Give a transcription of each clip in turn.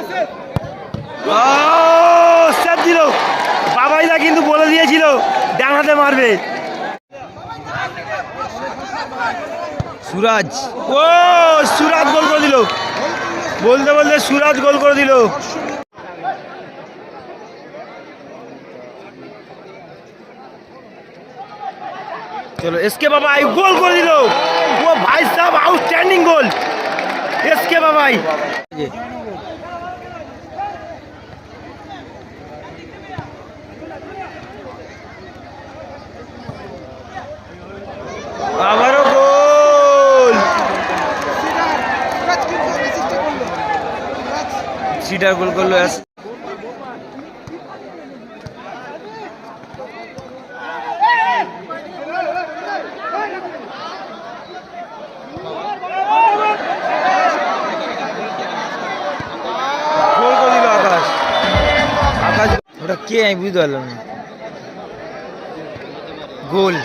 ও sir দিল। বাবাইদা কিন্তু বলে দিয়েছিল ডান হাতে মারবে। সুরাজ। ও সুরাজ গোল করে দিল। বলতে বলতে সুরাজ গোল করে দিল। চলো এসকে বাবাই গোল করে দিল। ও ভাই সাহেব আউটস্ট্যান্ডিং গোল এসকে বাবাই আবারও গোল সিটার গোল করল গোল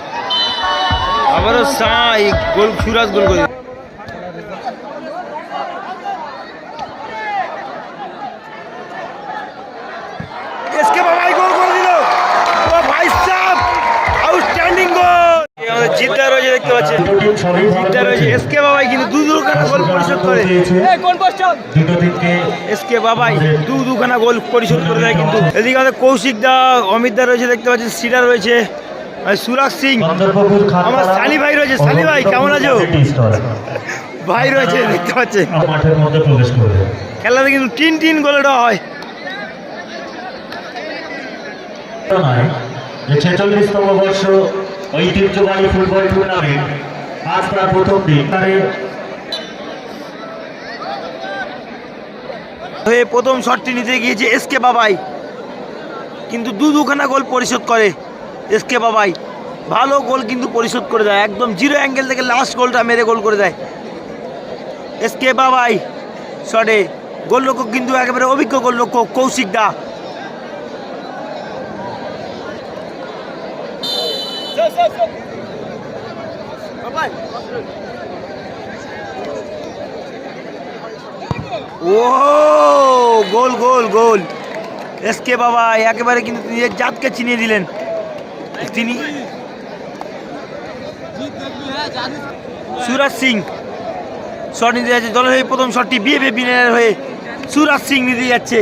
আবারও সাই গোল সুরাজ গোল করে দিল। এসকে বাবাই গোল করে দিল ও ভাই সাহেব আউটস্ট্যান্ডিং গোল এই আমাদের জিদ্দা রয়েছে জিদ্দা রয়েছে এসকে বাবাই কিন্তু দু দুখানা গোল পরিশোধ করে। এসকে বাবাই দু দুখানা গোল পরিশোধ করে দেয় কিন্তু। এদিকে আমাদের কৌশিক দা অমিত দা রয়েছে দেখতে পাচ্ছেন সিডা রয়েছে আর সুরাজ সিং আমার সানি ভাই রয়েছে, সানি ভাই, কেমন আছো? ভাই রয়েছে দেখতে পাচ্ছেন। মাঠের মধ্যে প্রবেশ করবে খেলাতে কিন্তু তিন তিন গোলে দেওয়া হয়। ছেচল্লিশতম বর্ষ ঐতিহ্যবাহী ফুটবল টুর্নামেন্ট আজ তার প্রথম দিন। হয়ে প্রথম শটটি নিতে গিয়েছে এসকে বাবাই। কিন্তু দু দুখানা গোল পরিশোধ করে এসকে বাবাই। ভালো গোল কিন্তু পরিশোধ করে দেয়। একদম জিরো অ্যাঙ্গেল থেকে লাস্ট গোলটা মেরে গোল করে দেয় এসকে বাবাই। শটে গোলরক্ষক কিন্তু একেবারে অভিজ্ঞ গোলরক্ষক কৌশিক দা। ও, গোল গোল গোল। এসকে বাবা, একেবারে কিন্তু নিজের জাতকে চিনিয়ে দিলেন। তিনি সুরাজ সিং। শট নিতে যাচ্ছে, দলের হয়ে প্রথম শটটি বিএফএ বিনের হয়ে সুরাজ সিং নিতে যাচ্ছে।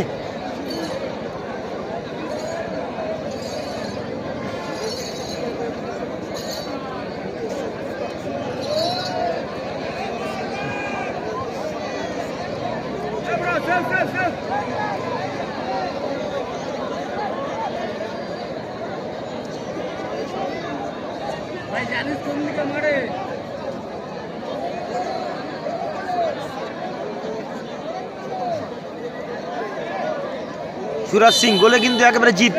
সুরাজ সিং গোলে কিন্তু একেবারে জিত।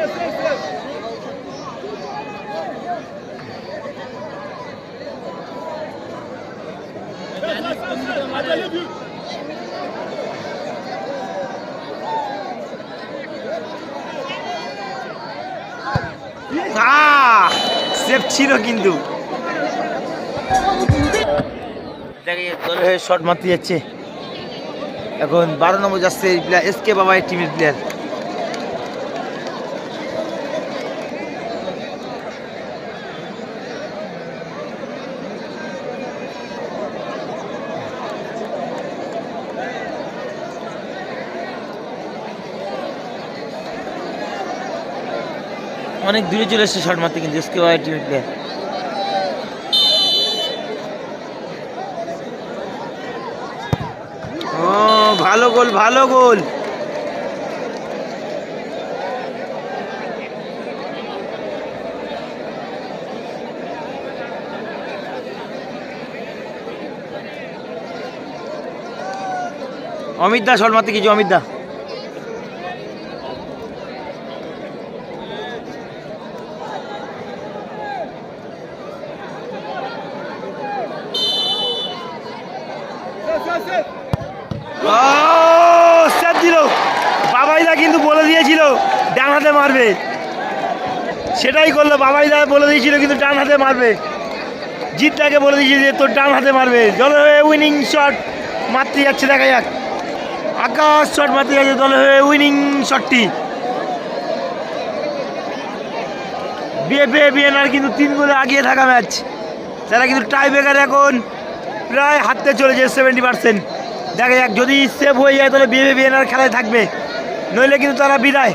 সেফ ছিল কিন্তু। শট মারতে যাচ্ছে। এখন বারো নম্বর যাচ্ছে এস কে বাবা টিমের প্লেয়ার অনেক দূরে চলে এসছে শট মারতে, কিন্তু এসকে ওয়াই টিমের প্লেয়ার ও, ভালো গোল ভালো গোল। অমিত দা, শট মারতে কিছু অমিত দা? ও স্যার দিল। বাবাইদা কিন্তু বলে দিয়েছিল, ডান হাতে মারবে। সেটাই করল, বাবাইদা বলে দিয়েছিল কিন্তু ডান হাতে মারবে। জিতটাকে বলে দিয়েছে যে তোর ডান হাতে মারবে। জলে উইনিং শট মারতে যাচ্ছে, দেখা যাক। আকাশ শট মারতে যাচ্ছে, দলে হয়ে উইনিং শটটি বিএফএ বিএনআর কিন্তু তিন গোলে আগিয়ে থাকা ম্যাচ তারা কিন্তু টাই ব্রেকার এখন। প্রায় হাততে চলেছে সেভেন্টি পার্সেন্ট দেখা যাক, যদি সেভ হয়ে যায় তাহলে বিএফএ বিএনআর খেলায় থাকবে। নইলে কিন্তু তারা বিদায়।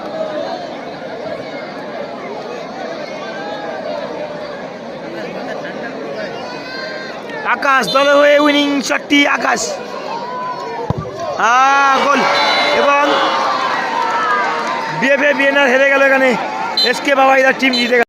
আকাশ, দলে হয়ে উইনিং শটটি আকাশ। গোল। এবং বিএফএ বিএনআর হেরে গেল এখানে। এসকে বাবাইদার টিম জিতে